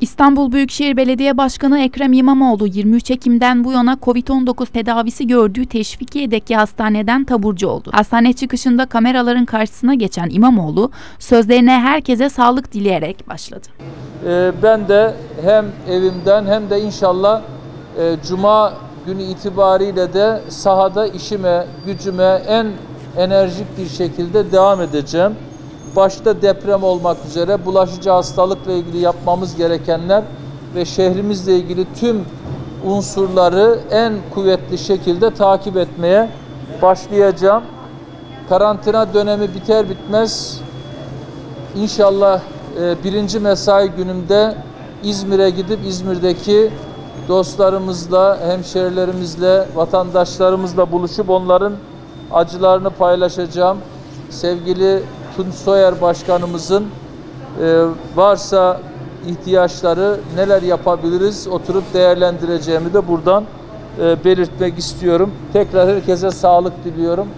İstanbul Büyükşehir Belediye Başkanı Ekrem İmamoğlu 23 Ekim'den bu yana COVID-19 tedavisi gördüğü Teşvikiye'deki hastaneden taburcu oldu. Hastane çıkışında kameraların karşısına geçen İmamoğlu sözlerine herkese sağlık dileyerek başladı. Ee, ben de hem evimden hem de inşallah e, Cuma günü itibariyle de sahada işime, gücüme en enerjik bir şekilde devam edeceğim. Başta deprem olmak üzere bulaşıcı hastalıkla ilgili yapmamız gerekenler ve şehrimizle ilgili tüm unsurları en kuvvetli şekilde takip etmeye başlayacağım. Karantina dönemi biter bitmez İnşallah e, birinci mesai günümde İzmir'e gidip İzmir'deki dostlarımızla, hemşerilerimizle, vatandaşlarımızla buluşup onların acılarını paylaşacağım. Sevgili Tunç Soyer Başkanımızın e, varsa ihtiyaçları neler yapabiliriz oturup değerlendireceğimi de buradan e, belirtmek istiyorum. Tekrar herkese sağlık diliyorum.